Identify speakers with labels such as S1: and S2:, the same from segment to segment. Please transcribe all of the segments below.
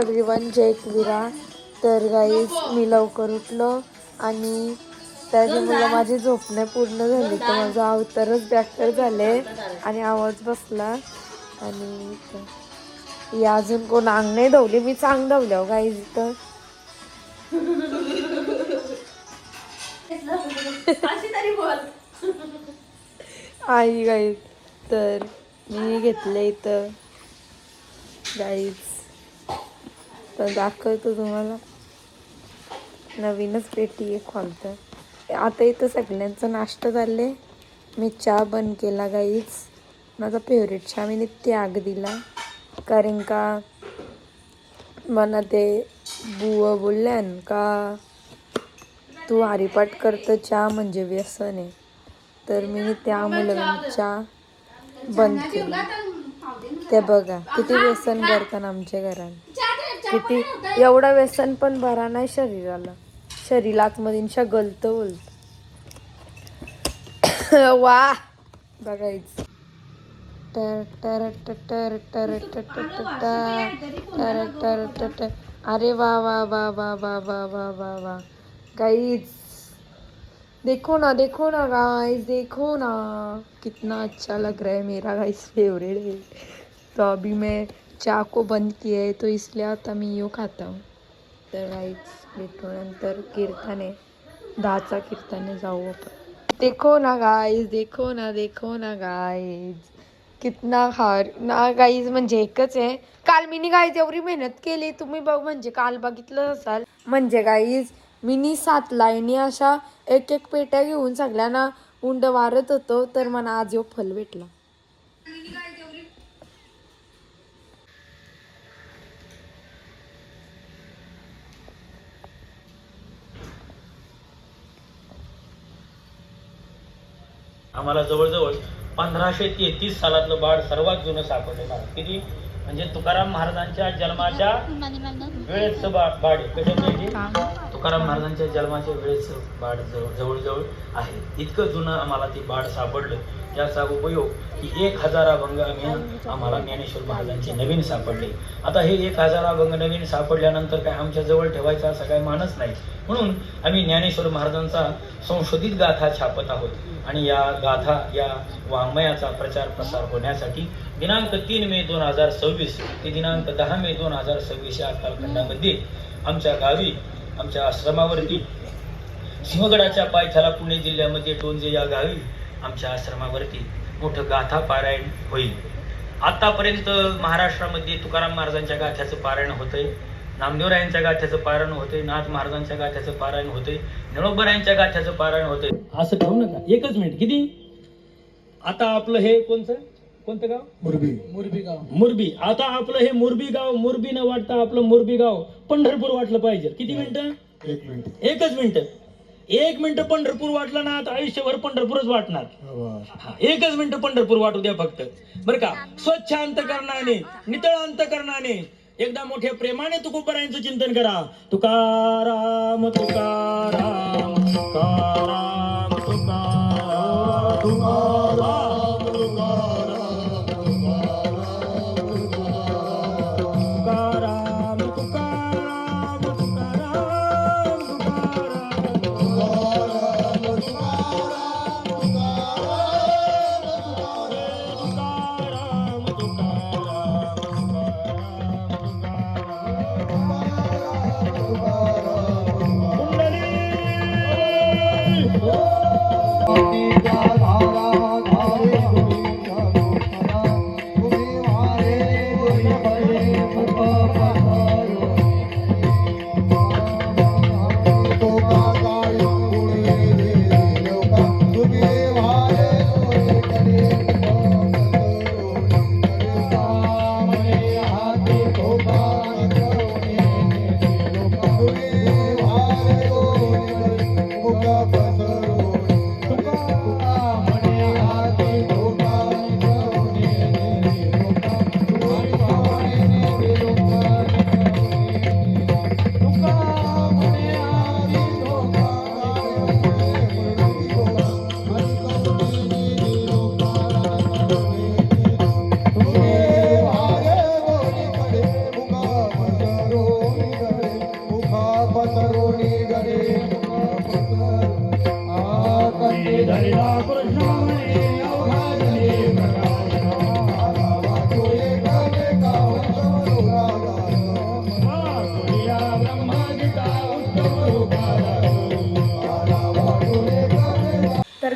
S1: Everyone जय एकविरा तर guys मी लवकर उठलो आणि त्याच्यामुळे माझी झोपणे पूर्ण झाली. तर माझं अवतारच बॅक्टर झाले आणि आवाज बसला. आणि या ही अजून कोण अंग नाही धावली मी चांग धावल्या गाईज इथं. आई गाईज तर मी घेतले इथं. गाईज तर दाखवतो तुम्हाला. नवीनच पेटी आहे खोलतं. आता इथं सगळ्यांचा नाश्ता झाले मी चहा बंद केला गाईच माझा फेवरेट चहा मी त्याग दिला कारण का मला ते बुवा बोलल्यान का तू आरीपाट करतं चहा म्हणजे व्यसन आहे. तर मी त्या मी चहा बंद केला. ते बघा किती व्यसन करतात आमच्या घरात. किती एवढं व्यसन पण बरा नाही शरीराला शरीरात मधील गलत बोलत वा बघायच टर टर टर टर टर टर टर टर टर टर टर अरे वा वा वा वा वा वा वा वा वा गाइस देखो ना देखो ना गाइस देखो ना कितना अच्छा लग रहा है मेरा गाइस फेवरेट है तो अभी मैं चाय को बंद किया है तो इसलिए आता मी यो खाता हूँ। तर गाइस भेटू नंतर आहे दहाचा कीर्तन जाऊ आपण देखो ना गाईज देखो ना देखो ना गाईज कितना हार ना गाईज म्हणजे एकच आहे। काल मी गाईज एवढी मेहनत केली तुम्ही बघ म्हणजे काल बघितलं असाल। म्हणजे गाईज मिनी सात लाईनी अशा एक एक पेट्या घेऊन सगळ्यांना उंड वारत होतो तर मला आज यो फल भेटला।
S2: आम्हाला जवळजवळ पंधराशे तेहतीस सालातलं बाळ सर्वात जुनं सापडलेलं आहे. किती? म्हणजे तुकाराम महाराजांच्या जन्माच्या वेळेचं बा बाळ आहे. तुकाराम महाराजांच्या जन्माच्या वेळेस बाड जवळ जवळजवळ आहे. इतकं जुनं आम्हाला ती बाड सापडलं. त्याचा उपयोग की एक हजार अभंग आम्ही आम्हाला ज्ञानेश्वर महाराजांचे नवीन सापडले. आता हे एक हजार अभंग नवीन सापडल्यानंतर काय आमच्या जवळ ठेवायचा असा काय मानच नाही. म्हणून आम्ही ज्ञानेश्वर महाराजांचा संशोधित गाथा छापत आहोत. आणि या गाथा या वाङ्मयाचा प्रचार प्रसार होण्यासाठी दिनांक तीन मे दोन हजार सव्वीस ते दिनांक दहा मे दोन हजार सव्वीस या कालखंडामध्ये आमच्या गावी आमच्या आश्रमावरती. सिंहगडाच्या पायथ्याला पुणे जिल्ह्यामध्ये टोंजे या गावी आमच्या आश्रमावरती मोठं गाथा पारायण होईल. आतापर्यंत महाराष्ट्रामध्ये तुकाराम महाराजांच्या गाथ्याचं पारायण होतंय. नामदेवरायांच्या गाथ्याचं पारायण होतंय. नाथ महाराजांच्या गाथ्याचं पारायण होतंय. निळोबरायांच्या गाथ्याचं पारायण होतंय. असं ठेवू नका. एकच मिनिट. किती? आता आपलं हे कोणतं कोणतं गाव?
S3: मुरबी.
S2: मुरबी गाव. मुरबी. आता आपलं हे मुरबी गाव मुरबी न वाटता आपलं मुरबी गाव पंढरपूर वाटलं पाहिजे. किती मिनिटं?
S3: एक मिनिट.
S2: एकच मिनिट. एक मिनिट पंढरपूर वाटलं ना आता आयुष्यभर पंढरपूरच वाटणार.
S3: वा.
S2: हा, एकच मिनिट पंढरपूर वाटू द्या फक्त. बरं का? स्वच्छ अंतकरणाने नितळ अंतकरणाने एकदा मोठ्या प्रेमाने तुकोबरायांचं चिंतन करा. तुकाराम तुकाराम तुकाराम तुकाराम तुकाराम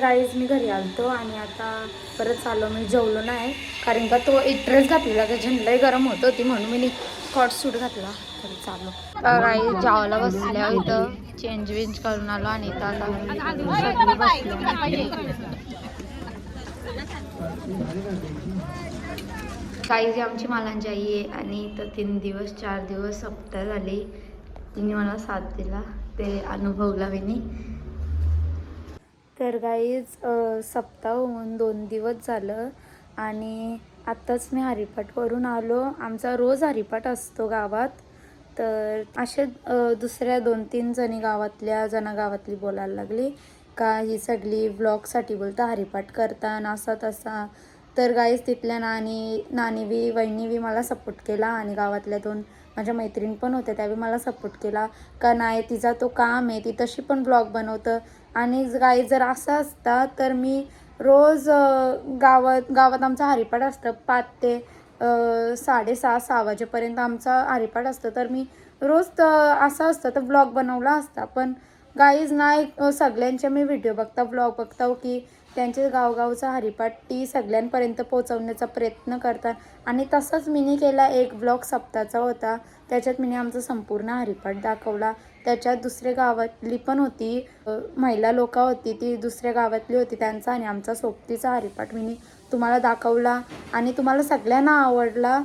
S1: गाईज मी घरी आलतो आणि आता परत चाललो मी जेवलो नाही. कारण का तो एक ड्रेस घातलेला तर झेंडलाही गरम होत होती म्हणून मी कॉट सूट घातला. तरी चाललो तर गाई जावाला बसल्या इथं. चेंज वेंज करून आलो आणि इथं आता काही जी आमची मालांची आई आहे आणि इथं तीन दिवस चार दिवस सप्ताह झाली. तिने मला साथ दिला. ते अनुभवला विनी. तर गाईज सप्ताह होऊन दोन दिवस झालं आणि आत्ताच मी हरिपाठवरून आलो. आमचा रोज हरिपाठ असतो गावात. तर असे दुसऱ्या दोन तीन जणी गावातल्या जना गावातली बोलायला लागली का ही सगळी ब्लॉगसाठी बोलता हरिपाठ करता नासा तसा. तर गाईज तिथल्या नानी नानी बी वहिनी बी मला सपोर्ट केला आणि गावातल्या दोन माझ्या मैत्रीण पण होत्या त्यावेळी मला सपोर्ट केला. का नाही तिचा तो काम आहे ती तशी पण ब्लॉग बनवतं. आणि गाई जर असं असता तर मी रोज गावात गावात आमचा हरिपाठ असतं पाच ते साडेसहा सहा वाजेपर्यंत आमचा हरिपाठ असतं. तर मी रोज तर असं असतं तर ब्लॉग बनवला असता. पण गाईज नाही सगळ्यांचे मी व्हिडिओ बघता ब्लॉग बघता हो की त्यांचे गावगावचा हरिपाठ ती सगळ्यांपर्यंत पोचवण्याचा प्रयत्न करतात. आणि तसंच मीने केला एक ब्लॉग सप्ताचा होता. त्याच्यात मीने आमचा संपूर्ण हरिपाठ दाखवला. त्याच्यात दुसऱ्या गावातली पण होती महिला लोक होती ती दुसऱ्या गावातली होती त्यांचा आणि आमचा सोबतीचा हरिपाठ मीने तुम्हाला दाखवला. आणि तुम्हाला सगळ्यांना आवडला.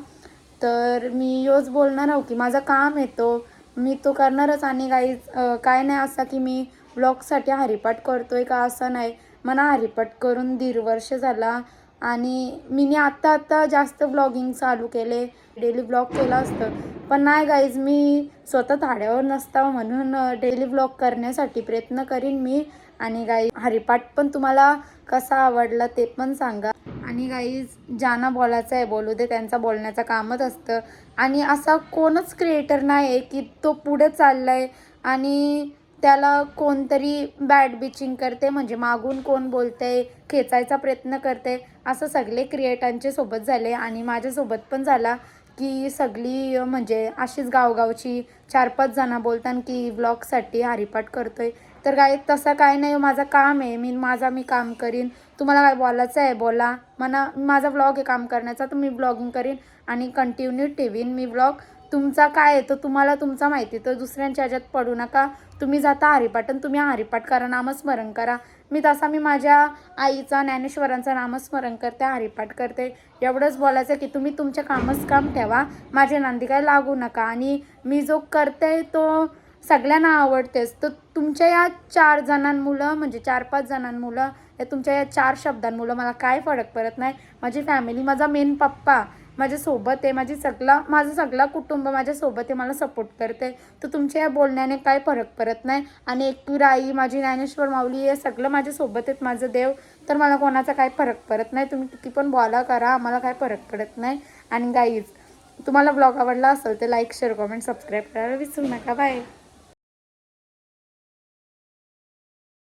S1: तर मी योच बोलणार आहो की माझं काम येतो. मी तो करणारच. आणि काही काय नाही असं की मी ब्लॉगसाठी हरिपाठ करतोय का असं नाही. मला हरिपाठ करून दीड वर्ष झाला आणि मीने आत्ता आत्ता जास्त ब्लॉगिंग चालू केले. डेली ब्लॉग केलं असतं. पण नाही गाईज मी स्वतः धाड्यावर नसता म्हणून डेली ब्लॉग करण्यासाठी प्रयत्न करीन मी. आणि गाई हरिपाठ पण तुम्हाला कसा आवडला ते पण सांगा. आणि गाईज ज्यांना बोलायचं आहे बोलू दे त्यांचा बोलण्याचं कामच असतं. आणि असा कोणच क्रिएटर नाही आहे की तो पुढे चालला आहे आणि त्याला कोणतरी बॅड बिचिंग करते म्हणजे मागून कोण बोलते खेचायचा प्रयत्न करते असं सगळे क्रिएटांचे सोबत झाले. आणि माझ्यासोबत पण झाला की सगळी म्हणजे अशीच गावगावची चार पाच जणं बोलतात की ब्लॉगसाठी हरिपाठ करतोय. तर काय तसं काय नाही माझं काम आहे. मी माझा मी काम करीन. तुम्हाला काय बोलायचं आहे बोला. मला माझा ब्लॉग आहे काम करण्याचा तर मी ब्लॉगिंग करीन आणि कंटिन्यू ठेवीन मी ब्लॉग तुमचा काय आहे तो तुम्हाला तुमचा माहिती तर दुसऱ्यांच्या ह्याच्यात पडू नका. तुम्ही जाता हरिपाठ आणि तुम्ही आरिपाट करा नामस्मरण करा. मी तसा मी माझ्या आईचा ज्ञानेश्वरांचं नामस्मरण करते हरिपाठ करते. एवढंच बोलायचं की तुम्ही तुमचे कामच काम ठेवा. माझे नांदी काय लागू नका. आणि मी जो करते तो सगळ्यांना आवडतेच. तर तुमच्या या चार जणांमुळं म्हणजे चार पाच जणांमुळं या तुमच्या या चार शब्दांमुळं मला काय फरक पडत नाही. माझी फॅमिली माझा मेन पप्पा माझ्यासोबत आहे माझी सगळा माझं सगळं कुटुंब माझ्यासोबत आहे मला सपोर्ट करते. तर तुमच्या या बोलण्याने काय फरक पडत नाही. आणि एकवीर आई माझी ज्ञानेश्वर माऊली हे सगळं माझ्यासोबत आहेत माझं देव. तर मला कोणाचा काय फरक पडत नाही. तुम्ही किती पण बोला करा आम्हाला काय फरक पडत नाही. आणि गाईज तुम्हाला ब्लॉग आवडला असेल तर लाईक शेअर कॉमेंट सबस्क्राईब करायला विसरू नका. बाय